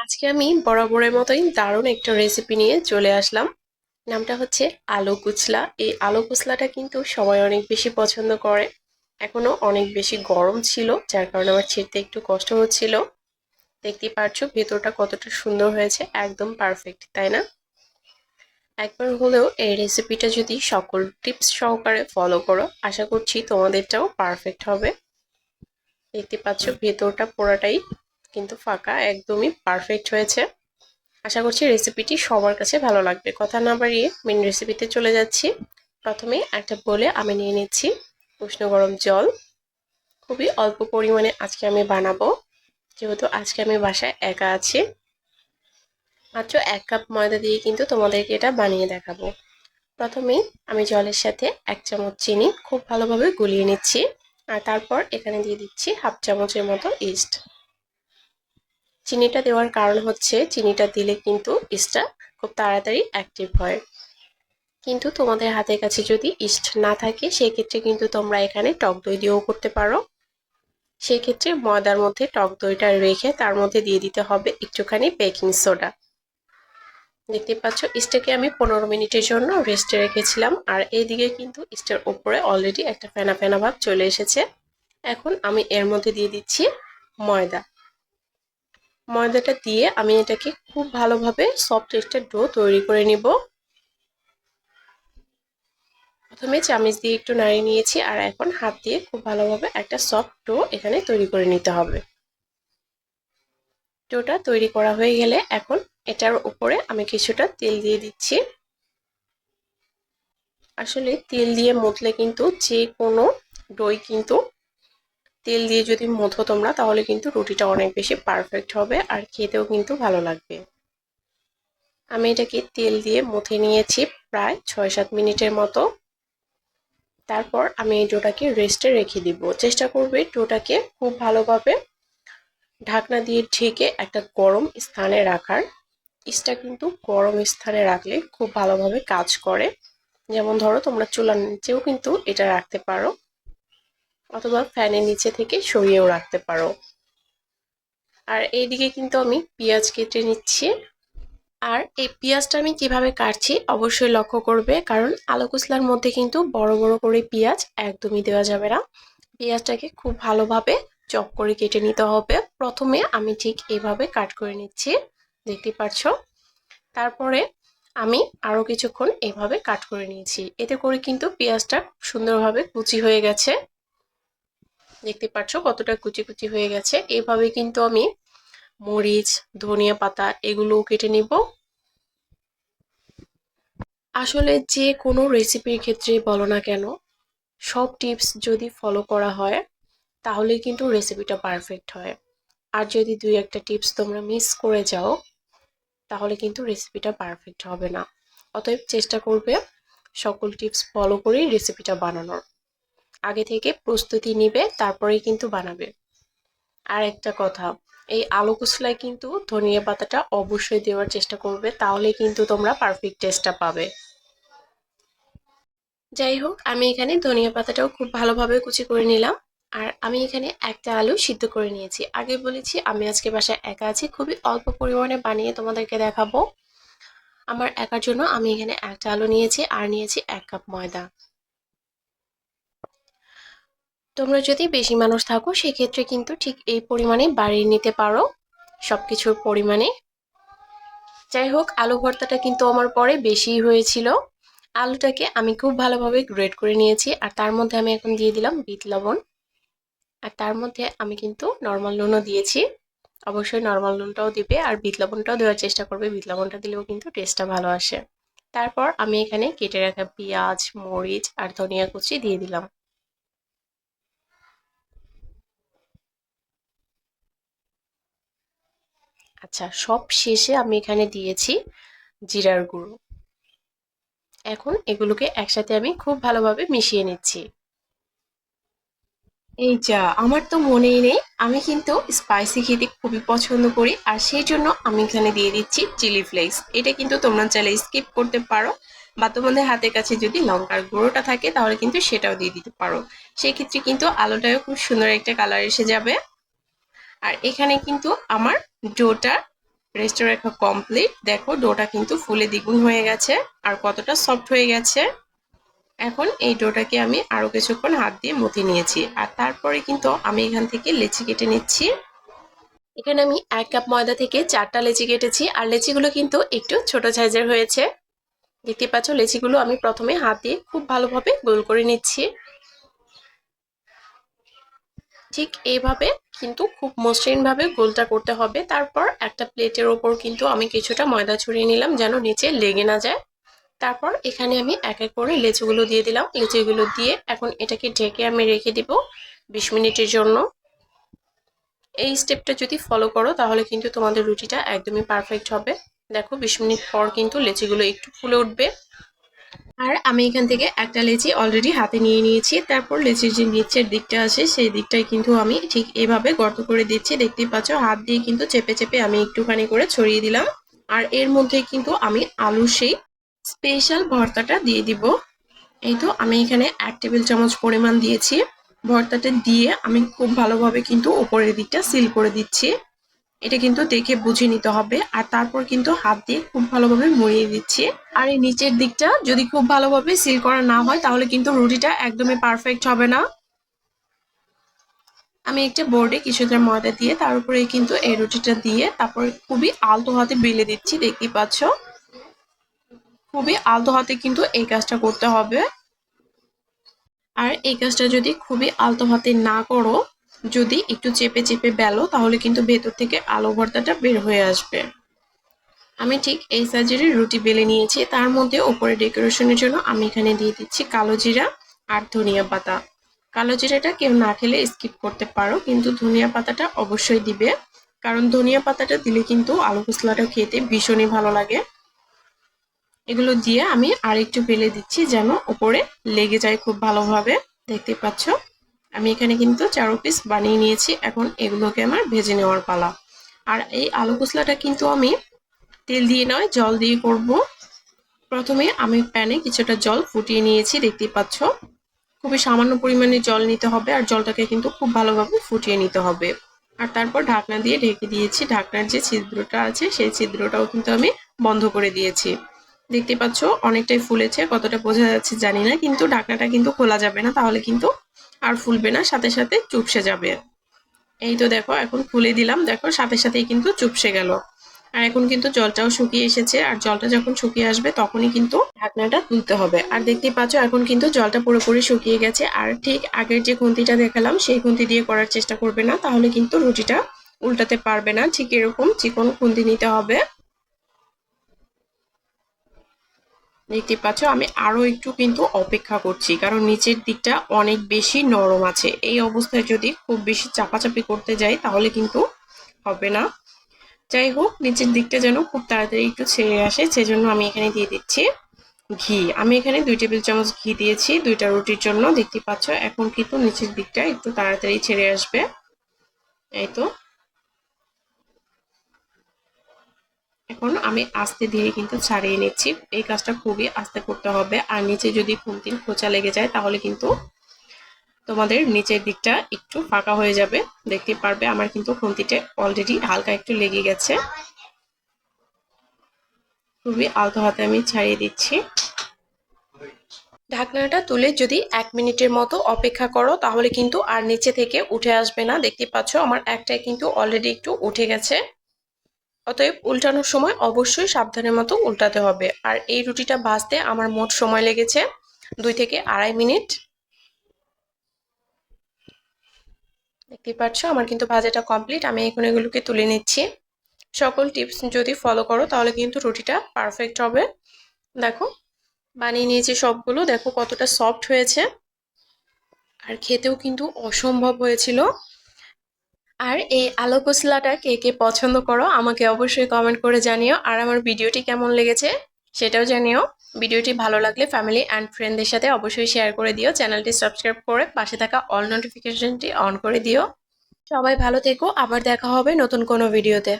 আজকে আমি বরাবরের মতোই দারুণ একটা রেসিপি নিয়ে চলে আসলাম। নামটা হচ্ছে আলু কুচলা। এই আলু কুচলাটা কিন্তু সবাই অনেক বেশি পছন্দ করে। এখনও অনেক বেশি গরম ছিল, যার কারণে আমার ছিঁড়তে একটু কষ্ট হচ্ছিল। দেখতেই পারছ, ভেতরটা কতটা সুন্দর হয়েছে, একদম পারফেক্ট তাই না? একবার হলেও এই রেসিপিটা যদি সকল টিপস সহকারে ফলো করো, আশা করছি তোমাদেরটাও পারফেক্ট হবে। দেখতে পাচ্ছ, ভেতরটা পোড়াটাই কিন্তু ফাঁকা, একদমই পারফেক্ট হয়েছে। আশা করছি রেসিপিটি সবার কাছে ভালো লাগবে। কথা না বাড়িয়ে মেন রেসিপিতে চলে যাচ্ছি। প্রথমে একটা বলে আমি নিয়ে নিচ্ছি উষ্ণ গরম জল। খুবই অল্প পরিমাণে আজকে আমি বানাবো। যেহেতু আজকে আমি বাসায় একা আছি। মাত্র এক কাপ ময়দা দিয়ে কিন্তু তোমাদেরকে এটা বানিয়ে দেখাবো। প্রথমেই আমি জলের সাথে এক চামচ চিনি খুব ভালোভাবে গুলিয়ে নিচ্ছি। আর তারপর এখানে দিয়ে দিচ্ছি হাফ চামচের মতো ইস্ট চিনিটা দেওয়ার কারণ হচ্ছে চিনিটা দিলে কিন্তু ইস্টটা খুব তাড়াতাড়ি অ্যাক্টিভ হয়। কিন্তু তোমাদের হাতের কাছে যদি ইস্ট না থাকে, সেক্ষেত্রে কিন্তু তোমরা এখানে টক দই দিয়েও করতে পারো। সেক্ষেত্রে ময়দার মধ্যে টক দইটা রেখে তার মধ্যে দিয়ে দিতে হবে একটুখানি বেকিং সোডা দেখতে পাচ্ছ, ইস্টটাকে আমি পনেরো মিনিটের জন্য রেস্টে রেখেছিলাম। আর এইদিকে কিন্তু ইস্টের উপরে অলরেডি একটা ফেনা ফেনা ভাব চলে এসেছে। এখন আমি এর মধ্যে দিয়ে দিচ্ছি ময়দা। ময়দাটা দিয়ে আমি এটাকে খুব ভালোভাবে সফট একটা ডো তৈরি করে নিব। প্রথমে চামিচ দিয়ে একটু নাড়িয়ে নিয়েছি আর এখন হাত দিয়ে খুব ভালোভাবে একটা সফট ডো এখানে তৈরি করে নিতে হবে। ডোটা তৈরি করা হয়ে গেলে এখন এটার উপরে আমি কিছুটা তেল দিয়ে দিচ্ছি। আসলে তেল দিয়ে মতলে কিন্তু যে কোনো ডই কিন্তু তেল দিয়ে যদি মধো তোমরা, তাহলে কিন্তু রুটিটা অনেক বেশি পারফেক্ট হবে আর খেতেও কিন্তু ভালো লাগবে। আমি এটাকে তেল দিয়ে মুথে নিয়েছি প্রায় ছয় সাত মিনিটের মতো। তারপর আমি এই ডোটাকে রেস্টে রেখে দিব। চেষ্টা করবে ডোটাকে খুব ভালোভাবে ঢাকনা দিয়ে ঢেকে একটা গরম স্থানে রাখার। ইস্টা কিন্তু গরম স্থানে রাখলে খুব ভালোভাবে কাজ করে। যেমন ধরো তোমরা চুলার নিচেও কিন্তু এটা রাখতে পারো। অথবা ফ্যানের নিচে থেকে সরিয়েও রাখতে পারো। আর এইদিকে কিন্তু আমি পেঁয়াজ কেটে নিচ্ছি। আর এই পেঁয়াজটা আমি কীভাবে কাটছি অবশ্যই লক্ষ্য করবে, কারণ আলু কুসলার মধ্যে কিন্তু বড় বড় করে পেঁয়াজ একদমই দেওয়া যাবে না। পেঁয়াজটাকে খুব ভালোভাবে চপ করে কেটে নিতে হবে। প্রথমে আমি ঠিক এইভাবে কাট করে নিচ্ছি, দেখতে পাচ্ছ? তারপরে আমি আরও কিছুক্ষণ এভাবে কাট করে নিয়েছি। এতে করে কিন্তু পেঁয়াজটা সুন্দরভাবে কুচি হয়ে গেছে। দেখতে পাচ্ছ কতটা কুচি কুচি হয়ে গেছে। এভাবে কিন্তু আমি মরিচ, ধনিয়া পাতা এগুলোও কেটে নিব। আসলে যে কোনো রেসিপির ক্ষেত্রে বলো না কেন, সব টিপস যদি ফলো করা হয়, তাহলে কিন্তু রেসিপিটা পারফেক্ট হয়। আর যদি দুই একটা টিপস তোমরা মিস করে যাও, তাহলে কিন্তু রেসিপিটা পারফেক্ট হবে না। অতএব চেষ্টা করবে সকল টিপস ফলো করেই রেসিপিটা বানানোর। আগে থেকে প্রস্তুতি নিবে, তারপরেই কিন্তু বানাবে। আর একটা কথা, এই আলু কুসলায় কিন্তু ধনিয়া পাতাটা অবশ্যই দেওয়ার চেষ্টা করবে তাহলে কিন্তু তোমরা পারফেক্ট টেস্টটা পাবে। যাই হোক, আমি এখানে ধনিয়া পাতাটাও খুব ভালোভাবে কুচি করে নিলাম, আর আমি এখানে একটা আলু সিদ্ধ করে নিয়েছি। আগে বলেছি, আমি আজকে বাসায় একা আছি, খুবই অল্প পরিমাণে বানিয়ে তোমাদেরকে দেখাবো। আমার একার জন্য আমি এখানে একটা আলু নিয়েছি, আর নিয়েছি এক কাপ ময়দা। তোমরা যদি বেশি মানুষ থাকো, সেক্ষেত্রে কিন্তু ঠিক এই পরিমাণে বাড়িয়ে নিতে পারো সব কিছুর পরিমাণে। যাই হোক, আলু ভর্তাটা কিন্তু আমার পরে বেশি হয়েছিল। আলুটাকে আমি খুব ভালোভাবে গ্রেড করে নিয়েছি, আর তার মধ্যে আমি এখন দিয়ে দিলাম বিট লবণ। আর তার মধ্যে আমি কিন্তু নর্মাল নুনও দিয়েছি। অবশ্যই নর্মাল নুনটাও দিবে, আর বিট লবণটাও দেওয়ার চেষ্টা করবে। বিট লবণটা দিলেও কিন্তু টেস্টটা ভালো আসে। তারপর আমি এখানে কেটে রাখা পেঁয়াজ, মরিচ, আর ধনিয়া কুচি দিয়ে দিলাম। আচ্ছা সব শেষে আমি এখানে দিয়েছি জিরার গুঁড়ো। এখন এগুলোকে একসাথে আমি খুব ভালোভাবে মিশিয়ে নিচ্ছি। এই যা, আমার তো মনেই নেই। আমি কিন্তু স্পাইসি খেতে খুবই পছন্দ করি। আর সেই জন্য আমি এখানে দিয়ে দিচ্ছি চিলি ফ্লেক্স এটা কিন্তু তোমরা চাইলে স্কিপ করতে পারো। বা তোমাদের হাতের কাছে যদি লঙ্কার গুঁড়োটা থাকে, তাহলে কিন্তু সেটাও দিয়ে দিতে পারো। সেক্ষেত্রে কিন্তু আলোটাও খুব সুন্দর একটা কালার এসে যাবে। আর এখানে কিন্তু আমার ডোটা রেস্টে রাখা কমপ্লিট দেখো, ডোটা কিন্তু ফুলে দ্বিগুণ হয়ে গেছে আর কতটা সফট হয়ে গেছে। এখন এই ডোটাকে আমি আরও কিছুক্ষণ হাত দিয়ে মথে নিয়েছি আর তারপরে কিন্তু আমি এখান থেকে লেচি কেটে নিচ্ছি। এখানে আমি এক কাপ ময়দা থেকে চারটা লেচি কেটেছি আর লেচিগুলো কিন্তু একটু ছোট সাইজের হয়েছে। দেখতে পাচ্ছ, লেচিগুলো আমি প্রথমে হাত দিয়ে খুব ভালোভাবে গোল করে নিচ্ছি। ঠিক এইভাবে কিন্তু খুব মসৃণভাবে গোলটা করতে হবে। তারপর একটা প্লেটের ওপর কিন্তু আমি কিছুটা ময়দা ছড়িয়ে নিলাম যেন নিচে লেগে না যায়। তারপর এখানে আমি এক এক করে লেচুগুলো দিয়ে দিলাম। লেচুগুলো দিয়ে এখন এটাকে ঢেকে আমি রেখে দিব বিশ মিনিটের জন্য। এই স্টেপটা যদি ফলো করো, তাহলে কিন্তু তোমাদের রুটিটা একদমই পারফেক্ট হবে। দেখো বিশ মিনিট পর কিন্তু লেচিগুলো একটু ফুলে উঠবে। আর আমি এখান থেকে একটা লেচি অলরেডি হাতে নিয়ে নিয়েছি। তারপর লেচির যে নিচের দিকটা আছে, সেই দিকটাই কিন্তু আমি ঠিক এভাবে গর্ত করে দিচ্ছি। দেখতেই পাচ্ছ, হাত দিয়ে কিন্তু চেপে চেপে আমি একটুখানি করে ছড়িয়ে দিলাম। আর এর মধ্যে কিন্তু আমি আলু সেই স্পেশাল ভর্তাটা দিয়ে দিব। এই তো, আমি এখানে এক টেবিল চামচ পরিমাণ দিয়েছি। ভর্তাটা দিয়ে আমি খুব ভালোভাবে কিন্তু ওপরের দিকটা সিল করে দিচ্ছি। এটা কিন্তু দেখে বুঝে নিতে হবে। আর তারপর কিন্তু হাত দিয়ে খুব ভালোভাবে মুড়িয়ে দিচ্ছি। আর এই নিচের দিকটা যদি খুব ভালোভাবে সিল করা না হয়, তাহলে কিন্তু রুটিটা একদমই পারফেক্ট হবে না। আমি একটা বোর্ডে কিছুটা ময়দা দিয়ে, তার উপরে কিন্তু এই রুটিটা দিয়ে তারপর খুবই আলতো হাতে বেলে দিচ্ছি দেখতে পাচ্ছ। খুবই আলতো হাতে কিন্তু এই কাজটা করতে হবে। আর এই কাজটা যদি খুবই আলতো হাতে না করো যদি একটু চেপে চেপে বেলো, তাহলে কিন্তু ভেতর থেকে আলু ভর্তাটা বের হয়ে আসবে। আমি ঠিক এই সাইজেরই রুটি বেলে নিয়েছি। তার মধ্যে ওপরে ডেকোরেশনের জন্য আমি এখানে দিয়ে দিচ্ছি কালো জিরা আর ধনিয়া পাতা। কালো জিরাটা কেউ না খেলে স্কিপ করতে পারো, কিন্তু ধনিয়া পাতাটা অবশ্যই দিবে। কারণ ধনিয়া পাতাটা দিলে কিন্তু আলু কুসলাটা খেতে ভীষণই ভালো লাগে। এগুলো দিয়ে আমি আর একটু বেলে দিচ্ছি যেন ওপরে লেগে যায় খুব ভালোভাবে। দেখতে পাচ্ছ? আমি এখানে কিন্তু চারো পিস বানিয়ে নিয়েছি। এখন এগুলোকে আমার ভেজে নেওয়ার পালা। আর এই আলু কুসলাটা কিন্তু আমি তেল দিয়ে নয়, জল দিয়ে করব। প্রথমে আমি প্যানে কিছুটা জল ফুটিয়ে নিয়েছি, দেখতেই পাচ্ছ। খুবই সামান্য পরিমাণে জল নিতে হবে আর জলটাকে কিন্তু খুব ভালোভাবে ফুটিয়ে নিতে হবে। আর তারপর ঢাকনা দিয়ে ঢেকে দিয়েছি। ঢাকনার যে ছিদ্রটা আছে, সেই ছিদ্রটাও কিন্তু আমি বন্ধ করে দিয়েছি। দেখতে পাচ্ছ, অনেকটাই ফুলেছে। কতটা বোঝা যাচ্ছে জানি না, কিন্তু ঢাকনাটা কিন্তু খোলা যাবে না, তাহলে কিন্তু আর ফুলবে না, সাথে সাথে চুপসে যাবে। এই তো দেখো, এখন খুলে দিলাম। দেখো, সাথে সাথেই কিন্তু চুপসে গেল। আর এখন কিন্তু জলটাও শুকিয়ে এসেছে। আর জলটা যখন শুকিয়ে আসবে, তখনই কিন্তু ঢাকনাটা তুলতে হবে। আর দেখতেই পাচ্ছ, এখন কিন্তু জলটা পুরোপুরি শুকিয়ে গেছে। আর ঠিক আগের যে খুন্তিটা দেখালাম, সেই খুন্তি দিয়ে করার চেষ্টা করবে না। তাহলে কিন্তু রুটিটা উল্টাতে পারবে না। ঠিক এরকম চিকন খুন্তি নিতে হবে। দেখতে পাচ্ছ আমি আরও একটু কিন্তু অপেক্ষা করছি, কারণ নিচের দিকটা অনেক বেশি নরম আছে। এই অবস্থায় যদি খুব বেশি চাপাচাপি করতে যাই, তাহলে কিন্তু হবে না। যাই হোক, নিচের দিকটা যেন খুব তাড়াতাড়ি একটু ছেড়ে আসে, সেজন্য আমি এখানে দিয়ে দিচ্ছি ঘি। আমি এখানে দুই টেবিল চামচ ঘি দিয়েছি, দুইটা রুটির জন্য, দেখতে পাচ্ছ? এখন কিন্তু নিচের দিকটা একটু তাড়াতাড়ি ছেড়ে আসবে। এই তো। এখন আমি আস্তে ধীরে কিন্তু ছাড়িয়ে নিচ্ছি। এই কাজটা খুবই আস্তে করতে হবে। আর নিচে যদি খুন্তির খোঁচা লেগে যায়, তাহলে কিন্তু তোমাদের নিচের দিকটা একটু ফাঁকা হয়ে যাবে। দেখতে পারবে, আমার কিন্তু খুন্তিতে অলরেডি হালকা একটু লেগে গেছে। খুবই আলতো হাতে আমি ছাড়িয়ে দিচ্ছি। ঢাকনাটা তুলে যদি এক মিনিটের মতো অপেক্ষা করো, তাহলে কিন্তু আর নিচে থেকে উঠে আসবে না। দেখতে পাচ্ছ, আমার একটাই কিন্তু অলরেডি একটু উঠে গেছে। অতএব উল্টানোর সময় অবশ্যই সাবধানের মতো উল্টাতে হবে। আর এই রুটিটা ভাজতে আমার মোট সময় লেগেছে দুই থেকে আড়াই মিনিট। দেখতে পাচ্ছ, আমার কিন্তু ভাজাটা কমপ্লিট। আমি এখন এগুলোকে তুলে নিচ্ছি। সকল টিপস যদি ফলো করো, তাহলে কিন্তু রুটিটা পারফেক্ট হবে। দেখো, বানিয়ে নিয়েছি সবগুলো। দেখো কতটা সফট হয়েছে। আর খেতেও কিন্তু অসম্ভব হয়েছিল। আর এই আলো কে কে পছন্দ করো, আমাকে অবশ্যই কমেন্ট করে জানিও। আর আমার ভিডিওটি কেমন লেগেছে সেটাও জানিও। ভিডিওটি ভালো লাগলে ফ্যামিলি অ্যান্ড ফ্রেন্ডদের সাথে অবশ্যই শেয়ার করে দিও। চ্যানেলটি সাবস্ক্রাইব করে পাশে থাকা অল নোটিফিকেশনটি অন করে দিও। সবাই ভালো থেকো। আবার দেখা হবে নতুন কোনো ভিডিওতে